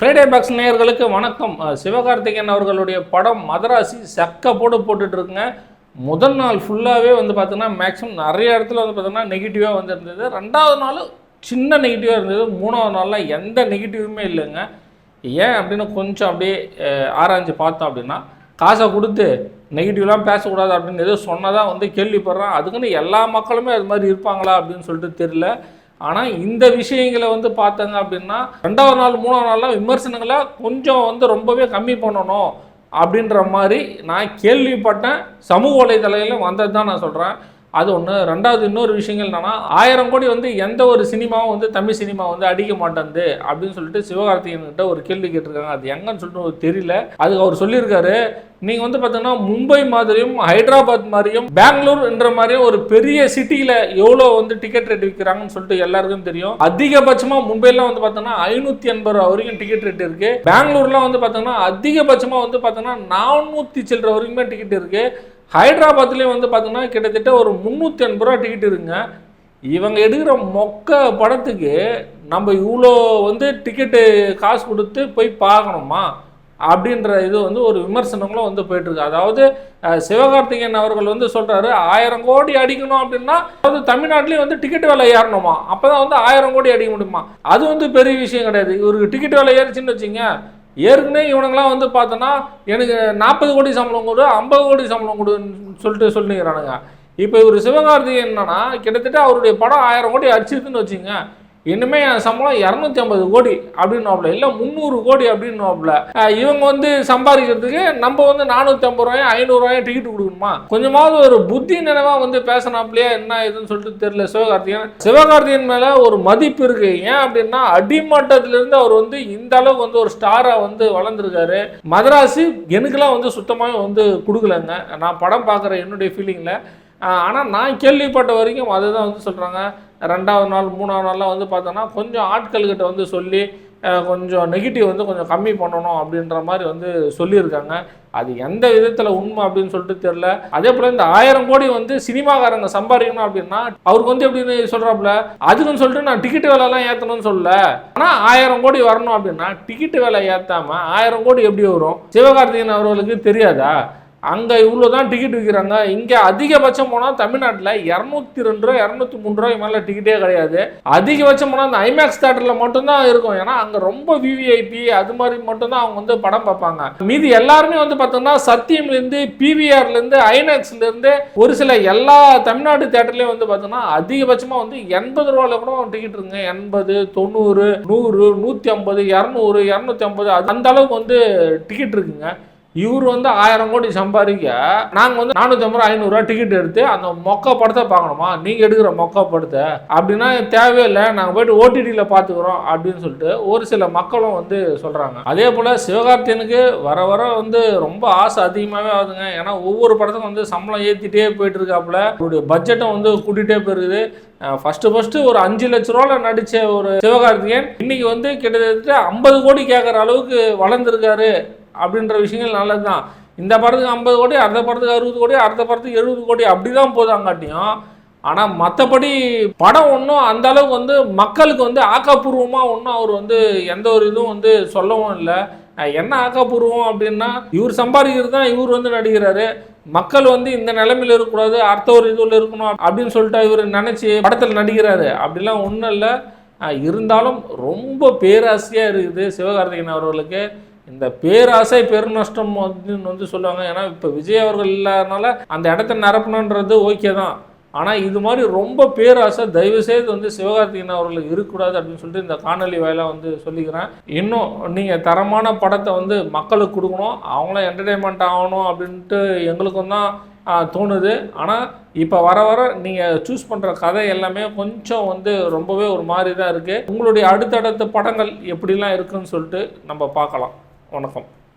Friday box நேயர்களுக்கு வணக்கம். சிவகார்த்திகேயன் அவர்களுடைய படம் மதராசி செக்க போடு போட்டுட்ருக்குங்க. முதல் நாள் ஃபுல்லாகவே வந்து பார்த்தோன்னா மேக்ஸிமம் நிறைய இடத்துல வந்து பார்த்தீங்கன்னா நெகட்டிவாக வந்து இருந்தது ரெண்டாவது நாள் சின்ன நெகட்டிவாக இருந்தது. மூணாவது நாளில் எந்த நெகட்டிவுமே இல்லைங்க. ஏன் அப்படின்னு கொஞ்சம் அப்படியே ஆராய்ஞ்சு பார்த்தோம் அப்படின்னா காசை கொடுத்து நெகட்டிவ்லாம் பேசக்கூடாது அப்படின்னு எதுவும் சொன்னதாக வந்து கேள்விப்படுறேன். அதுக்குன்னு எல்லா மக்களுமே அது மாதிரி இருப்பாங்களா அப்படின்னு சொல்லிட்டு தெரியல. ஆனால் இந்த விஷயங்களை வந்து பார்த்தாங்க அப்படின்னா ரெண்டாவது நாள் மூணாவது நாள்லாம் விமர்சனங்களை கொஞ்சம் வந்து ரொம்பவே கம்மி பண்ணணும் அப்படின்ற மாதிரி நான் கேள்விப்பட்டேன். சமூக வலைதளையில் வந்தது தான் நான் சொல்கிறேன் அது ஒன்று ரெண்டாவது இன்னொரு விஷயங்கள் என்னென்னா ஆயிரம் கோடி வந்து எந்த ஒரு சினிமாவும் வந்து தமிழ் சினிமா வந்து அடிக்க மாட்டேங்குது அப்படின்னு சொல்லிட்டு சிவகார்த்திகேயன் கிட்ட ஒரு கேள்வி கேட்டிருக்காங்க. அது எங்கன்னு சொல்லிட்டு தெரியல. அதுக்கு அவர் சொல்லியிருக்காரு நீங்கள் வந்து பார்த்தீங்கன்னா மும்பை மாதிரியும் ஹைதராபாத் மாதிரியும் பெங்களூர் என்ற மாதிரியும் ஒரு பெரிய சிட்டியில் எவ்வளோ வந்து டிக்கெட் ரேட் விற்கிறாங்கன்னு சொல்லிட்டு எல்லாருக்கும் தெரியும். அதிகபட்சமாக மும்பைலாம் வந்து பார்த்தோன்னா ஐநூற்றி எண்பது ரூபா வரைக்கும் டிக்கெட் ரேட் இருக்கு. பெங்களூர்லாம் வந்து பார்த்தோன்னா அதிகபட்சமாக வந்து பார்த்தோன்னா நானூற்றி சில்லற வரைக்குமே டிக்கெட் இருக்குது ஹைதராபாத்லேயும் வந்து பார்த்தீங்கன்னா கிட்டத்தட்ட ஒரு முந்நூற்றி எண்பது ரூபா டிக்கெட் இருக்குங்க. இவங்க எடுக்கிற மொக்க படத்துக்கு நம்ம இவ்வளோ வந்து டிக்கெட்டு காசு கொடுத்து போய் பார்க்கணுமா? அப்படின்ற இது வந்து ஒரு விமர்சனங்களும் வந்து போயிட்டுருக்கு. அதாவது சிவகார்த்திகேயன் அவர்கள் வந்து சொல்கிறாரு ஆயிரம் கோடி அடிக்கணும் அப்படின்னா அதாவது தமிழ்நாட்டிலேயே வந்து டிக்கெட் விலை ஏறணுமா? அப்போ தான் வந்து ஆயிரம் கோடி அடிக்க முடியுமா? அது வந்து பெரிய விஷயம் கிடையாது. இவருக்கு டிக்கெட் விலை ஏறிச்சின்னு வச்சுங்க ஏற்கனவே இவனுங்களாம் வந்து பார்த்தோன்னா எனக்கு நாற்பது கோடி சம்பளம் கொடு ஐம்பது கோடி சம்பளம் கொடுன்னு சொல்லிட்டு சொல்லிக்கிறானுங்க இப்போ இவர் சிவகார்த்திகேயன் என்னன்னா கிட்டத்தட்ட அவருடைய படம் ஆயிரம் கோடி அடிச்சிருக்குன்னு வச்சுங்க இன்னுமே என் சம்பளம் இரநூத்தி ஐம்பது கோடி அப்படின்னுவாப்ல இல்லை முந்நூறு கோடி அப்படின்னுவாப்ல இவங்க வந்து சம்பாதிக்கிறதுக்கு நம்ம வந்து நானூற்றி ஐம்பது ரூபாயும் ஐநூறுரூவாயும் டிக்கெட் கொடுக்கணுமா? கொஞ்சமாவது ஒரு புத்தி நினைவா வந்து பேசினாப்லையே என்ன இதுன்னு சொல்லிட்டு தெரியல சிவகார்த்திகேயன். சிவகார்த்திகன் மேலே ஒரு மதிப்பு இருக்கு. ஏன் அப்படின்னா அடிமட்டத்திலிருந்து அவர் வந்து இந்த அளவுக்கு வந்து ஒரு ஸ்டாரா வந்து வளர்ந்துருக்காரு. மதராசி எனக்கெல்லாம் வந்து சுத்தமாகவே வந்து கொடுக்கலங்க. நான் படம் பார்க்குற என்னுடைய ஃபீலிங்கில் ஆனால் நான் கேள்விப்பட்ட வரைக்கும் அதுதான் வந்து சொல்கிறாங்க ரெண்டாவது நாள் மூணாவது நாள்லாம் வந்து பார்த்தோன்னா கொஞ்சம் ஆட்கள்கிட்ட வந்து சொல்லி கொஞ்சம் நெகட்டிவ் வந்து கொஞ்சம் கம்மி பண்ணணும் அப்படின்ற மாதிரி வந்து சொல்லியிருக்காங்க. அது எந்த விதத்தில் உண்மை அப்படின்னு சொல்லிட்டு தெரில அதே போல் இந்த ஆயிரம் கோடி வந்து சினிமாக்காரங்க சம்பாதிக்கணும் அப்படின்னா அவருக்கு வந்து எப்படின்னு சொல்கிறாப்புல அதுக்குன்னு சொல்லிட்டு நான் டிக்கெட் விலைலாம் ஏற்றணும்னு சொல்லல. ஆனால் ஆயிரம் கோடி வரணும் அப்படின்னா டிக்கெட் விலை ஏற்றாமல் ஆயிரம் கோடி எப்படி வரும்? சிவகார்த்திகேயன் அவர்களுக்கு தெரியாதா? அங்கே இவ்வளோ தான் டிக்கெட் விற்கிறாங்க இங்கே அதிகபட்சம் போனால் தமிழ்நாட்டில் இரநூத்தி ரெண்டு ரூபா இரநூத்தி மூணு ரூபாய்க்கு மேலே டிக்கெட்டே கிடையாது. அதிகபட்சம் போனால் அந்த ஐமேக்ஸ் தேட்டரில் மட்டும்தான் இருக்கும். ஏன்னா அங்கே ரொம்ப விவிஐபி அது மாதிரி மட்டும்தான் அவங்க வந்து படம் பார்ப்பாங்க. மீதி எல்லாருமே வந்து பார்த்தோம்னா சத்தியம்லேருந்து பிவிஆர்லேருந்து ஐநாக்ஸ்லேருந்து ஒரு சில எல்லா தமிழ்நாடு தேட்டர்லேயும் வந்து பார்த்தோம்னா அதிகபட்சமாக வந்து எண்பது ரூபாவில் கூட டிக்கெட் இருக்குங்க. எண்பது தொண்ணூறு நூறு நூற்றி ஐம்பது இரநூறு இரநூத்தி ஐம்பது அந்த அளவுக்கு வந்து டிக்கெட் இருக்குங்க. இவர் வந்து ஆயிரம் கோடி சம்பாதிக்க நாங்கள் வந்து நானூற்றம்பது ஐநூறுரூவா டிக்கெட் எடுத்து அந்த மொக்க படத்தை பார்க்கணுமா? நீங்கள் எடுக்கிற மொக்க படத்தை. அப்படின்னா தேவையில்லை நாங்கள் போயிட்டு ஓடிடியில் பார்த்துக்குறோம் அப்படின்னு சொல்லிட்டு ஒரு சில மக்களும் வந்து சொல்கிறாங்க அதே போல் சிவகார்த்தியனுக்கு வர வர வந்து ரொம்ப ஆசை அதிகமாகவே ஆகுதுங்க. ஏன்னா ஒவ்வொரு படத்துக்கும் வந்து சம்பளம் ஏற்றிட்டே போயிட்டு இருக்காப்புல அவருடைய பட்ஜெட்டும் வந்து கூட்டிகிட்டே போயிருக்குது. ஃபஸ்ட்டு ஃபஸ்ட்டு ஒரு அஞ்சு லட்ச ரூபாவில் நடித்த ஒரு சிவகார்த்திகேயன் இன்றைக்கி வந்து கிட்டத்தட்ட ஐம்பது கோடி கேட்குற அளவுக்கு வளர்ந்துருக்காரு. அப்படின்ற விஷயங்கள் நல்லது தான் இந்த படத்துக்கு ஐம்பது கோடி அடுத்த படத்துக்கு அறுபது கோடி அடுத்த படத்துக்கு எழுபது கோடி அப்படி தான் போதாங்காட்டியும். ஆனால் மற்றபடி படம் ஒன்றும் அந்த அளவுக்கு வந்து மக்களுக்கு வந்து ஆக்கப்பூர்வமாக ஒன்றும் அவர் வந்து எந்த ஒரு இதுவும் வந்து சொல்லவும் இல்லை. என்ன ஆக்கப்பூர்வம் அப்படின்னா இவர் சம்பாதிக்கிறது தான் இவர் வந்து நடிக்கிறாரு. மக்கள் வந்து இந்த நிலைமையில் இருக்கக்கூடாது அடுத்த ஒரு இதுவில் இருக்கணும் அப்படின்னு சொல்லிட்டு இவர் நினச்சி படத்தில் நடிக்கிறாரு. அப்படிலாம் ஒன்றும் இல்லை. இருந்தாலும் ரொம்ப பேராசையாக இருக்குது சிவகார்த்திகேயன் அவர்களுக்கு. இந்த பேராசை பெருநஷ்டம் அப்படின்னு வந்து சொல்லுவாங்க. ஏன்னா இப்போ விஜய் அவர்கள் இல்லாதனால அந்த இடத்த நிரப்பணுன்றது ஓகே தான். ஆனால் இது மாதிரி ரொம்ப பேராசை தயவு செய்து வந்து சிவகார்த்திகேயன் அவர்களுக்கு இருக்கக்கூடாது அப்படின்னு சொல்லிட்டு இந்த காணொலி வாயிலாக வந்து சொல்லிக்கிறேன். இன்னும் நீங்கள் தரமான படத்தை வந்து மக்களுக்கு கொடுக்கணும். அவங்களும் என்டர்டெயின்மெண்ட் ஆகணும் அப்படின்ட்டு எங்களுக்கும் தான் தோணுது. ஆனால் இப்போ வர வர நீங்கள் சூஸ் பண்ணுற கதை எல்லாமே கொஞ்சம் வந்து ரொம்பவே ஒரு மாதிரி தான் இருக்குது உங்களுடைய அடுத்தடுத்த படங்கள் எப்படிலாம் இருக்குன்னு சொல்லிட்டு நம்ம பார்க்கலாம். வணக்கம்.